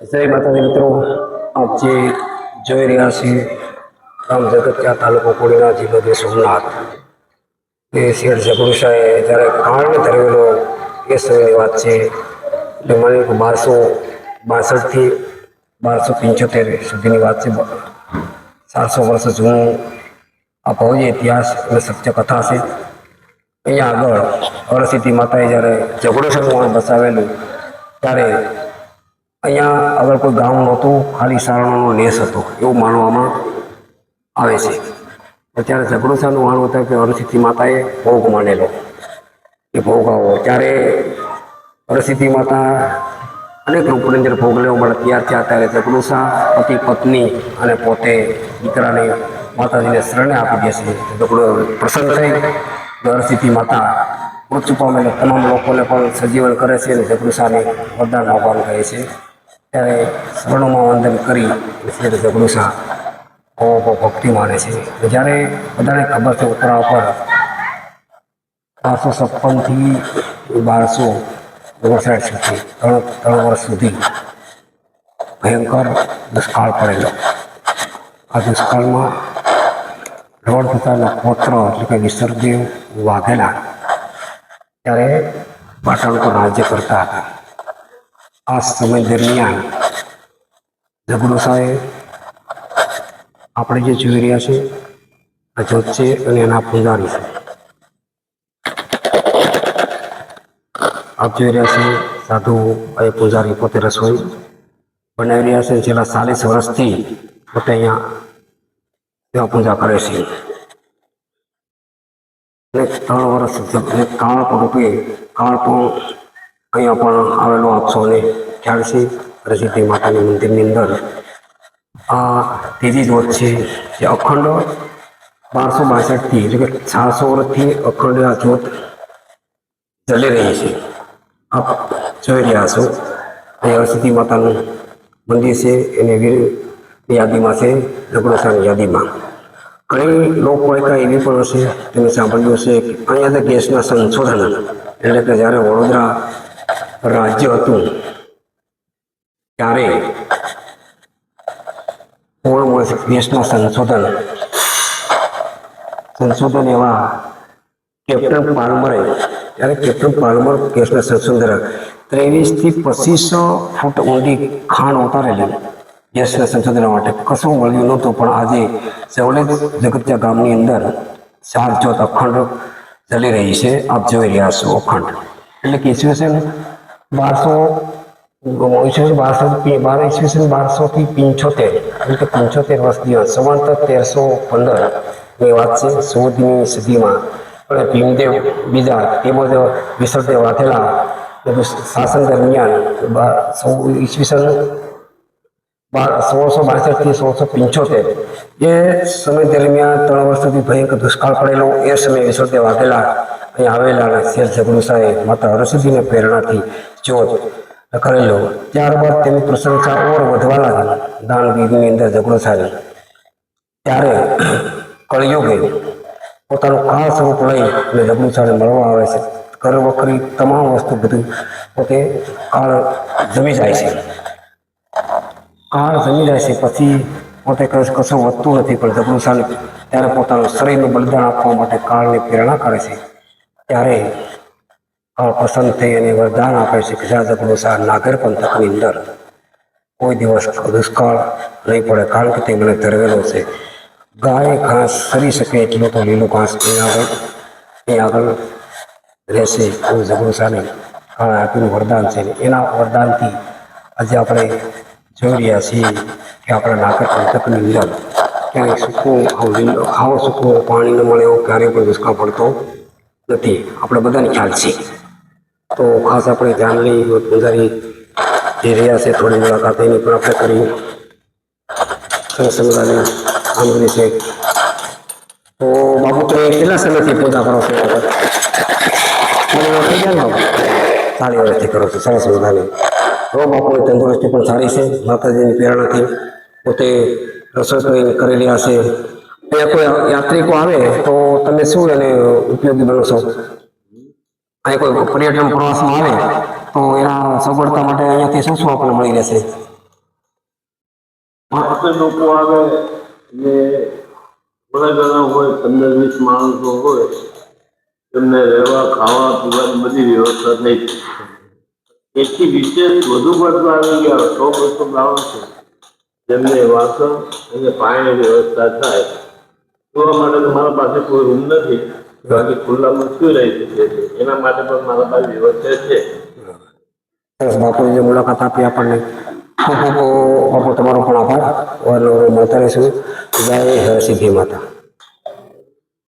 જય માતાજી મિત્રો, આપ જે જોઈ રહ્યા છીએ ગામ જગત્યા તાલુકો કોડીના જિલ્લો જે સોમનાથ. એ શેઠ જગડુશાએ જ્યારે કાળને ધરેલો એ સમયની વાત છે, એટલે મને બારસો બાસઠથી બારસો પંચોતેર સુધીની વાત છે. ચારસો વર્ષ જૂનું આ ભવ્ય ઇતિહાસ અને સત્ય કથા છે. અહીંયા આગળ અરસિદ્ધિ માતાએ જ્યારે જગડોશાનું બસાવેલું, ત્યારે અહીંયા આગળ કોઈ ગામ નહોતું, ખાલી સારણોનો નેશ હતો, એવું માનવામાં આવે છે. અત્યારે ઝઘડોસાનું માનવું હતું કે હરસિદ્ધિ માતાએ ભોગ માનેલો. એ ભોગ આવો. ત્યારે હરસિદ્ધિ માતા અનેક રૂપની અંદર ભોગ લેવા માટે તૈયાર થયા, ત્યારે ઝઘડોસા પતિ, પત્ની અને પોતે દીકરાને માતાજીને શરણે આપી દે છે. ઝઘડો પ્રસન્ન થઈ હરસિદ્ધિ માતા મૃત્યુ પામેલા તમામ લોકોને પણ સજીવન કરે છે અને ઝઘડુસાને વરદાન આપવાનું કહે છે. ત્યારે શરણોમાં વંદન કરી શ્રી બહુ ભક્તિ માને છે. જ્યારે બધાને ખબર છે ઉત્તરાવ પર બારસો છપ્પનથી બારસો ઓગણસાઠ સુધી, ત્રણ ત્રણ વર્ષ સુધી ભયંકર દુષ્કાળ પડેલો. આ દુષ્કાળમાં રોડ પિતાના પુત્ર એટલે કે વિસર્દેવ વાઘેલા ત્યારે પાટણ પર રાજ્ય કરતા હતા. આ સમય દરમિયાન ઝઘડો સાહેબ આપણે જે જોઈ રહ્યા છે, આ જોત છે અને એના પૂજારી છે. આપ જોઈ રહ્યા છે, સાધુ એ પૂજારી પોતે રસોઈ બનાવી રહ્યા છે, છેલ્લા ચાલીસ વર્ષથી પોતે અહીંયા સેવા પૂજા કરે છે. ત્રણ વર્ષ કાણપ રૂપે કાળ પણ અહીંયા પણ આવેલો આપ સૌને ખ્યાલ છે પ્રસિદ્ધિ માતાની મંદિરની અંદર. આ ત્રીજી જોત છે જે અખંડ બારસો બાસઠથી એટલે કે ચારસો વર્ષથી અખંડ આ જોત જલી રહી છે. આપ જોઈ રહ્યા છો અહીં હરસિદ્ધિ માતાનું મંદિર છે, એને વીર યાદીમાં છે લગ્નસાની યાદીમાં. ઘણી લોકવાયકા એવી પણ હશે, તમે સાંભળ્યું હશે કે અહીંયા ગેસના સંશોધન એટલે કે જ્યારે વડોદરા રાજ્ય હતું. ત્યારે પૂર્ણ દેશના સંશોધન? સંશોધન એવા કેપ્ટન પાલમરે ત્યારે કેપ્ટન પાલમર કેસના સંશોધન ત્રેવીસથી પચીસો ફૂટ ઊંડી ખાણ ઉતારેલી દેશના સંશોધન માટે. કશું મળ્યું નહોતું, પણ આજે સવલેજ જગત્યા ગામની અંદર ચાર ચોથ અખંડ ચાલી રહી છે. આપ જોઈ રહ્યા છો અખંડ. એટલે કે ઈસવીસન બારસો ઈસવીસન બારસો બાર ઈસવીસન બારસોથી પંચોતેર એટલે કે પંચોતેર વર્ષની સમાંતર તેરસો પંદર એ વાત છે, સુધીની સદીમાં અને ભીમદેવ બીજા તેમજ વિસર્દેવ વાઘેલા શાસન દરમિયાન ઈસવીસન બાર સોળસો બાસઠથી સોળસો પંચોતેર એ સમય દરમિયાન ત્રણ વર્ષ સુધી ભયંકર દુષ્કાળ પડેલો, એ સમયે વિસર્દેવ વાઘેલા અહીં આવેલા શેર જગડુ સાહેબ માતા હરસિદ્ધિને પ્રેરણાથી જોત કરેલો, ત્યારબાદ તેની પ્રશંસા ઓર વધવા લાગી દાનવીરની અંદર ઝઘડો સાહેબ ત્યારે કળિયુગે પોતાનું ખાસ સ્વરૂપ લઈ અને સાહેબ મળવા આવે છે. ઘર વખરી તમામ વસ્તુ બધું પોતે કાળ જમી જાય છે. કાળ જમી જાય છે, પછી પોતે કશ વધતું નથી, પણ સાહેબ ત્યારે પોતાનું શરીરનું બલિદાન આપવા માટે કાળની પ્રેરણા કરે છે. ત્યારે કાળ પસંદ થઈ અને વરદાન આપે છે કે જ્યાં સાહેબ નાગર પંથકની અંદર કોઈ દિવસ દુષ્કાળ નહીં પડે, કારણ કે તે મને ધરવેલો છે. ગાય, ઘાસ, સરી શકે એટલો તો લીલું ઘાસ અહીં આગળ એ આગળ રહેશે? એવું ઝઘડુ સાને કાળે આપેલું વરદાન છે. એના વરદાનથી આજે આપણે જોઈ રહ્યા છીએ કે આપણા નાગર પંથકની અંદર ક્યારેય સૂકું આવું ખાવો સૂકું પાણી ન મળે એવો ક્યારેય પણ દુષ્કાળ પડતો નથી. આપણે બધાને ખ્યાલ છે. તો ખાસ આપણે જાનલી પૂજારી જે રહ્યા છે, થોડી મુલાકાત એની પણ આપણે કરી. સરસ મજાની છે. તો બાબુ, તમે કેટલા સમયથી પૂજા કરો છો? સારી વર્ષથી કરો છો. સરસ મજાની. તો બાપુની તંદુરસ્તી પણ સારી છે? માતાજીની પ્રેરણાથી પોતે રસોઈ કરેલી હશે અહીંયા કોઈ યાત્રિકો આવે તો તમે શું એને ઉપયોગી બનશો અહીં કોઈ પર્યટન પ્રવાસમાં આવે તો એના સગવડતા માટે અહીંયાથી શું શું આપણને મળી રહેશે? લોકો આવે ને ઘણા હોય, પંદર વીસ માણસો હોય, તેમને રહેવા, ખાવા, પીવાની બધી વ્યવસ્થા થઈ. છે વિશેષ વધુ પડતું આવી ગયા સો બસો ગામો છે. જેમને વાસણ અને પાણીની વ્યવસ્થા થાય. જોવા માટે તો મારા પાસે કોઈ રૂમ નથી, બાકી ખુલ્લામાં શું રહી શકે છે. એના માટે પણ મારા પાસે વ્યવસ્થા છે. સરસ જે મુલાકાત આપી આપણને. ખૂબ ખૂબ બાપુ, તમારો પણ આભાર. વાર મળતા રહીશું જય સિદ્ધિ માતા.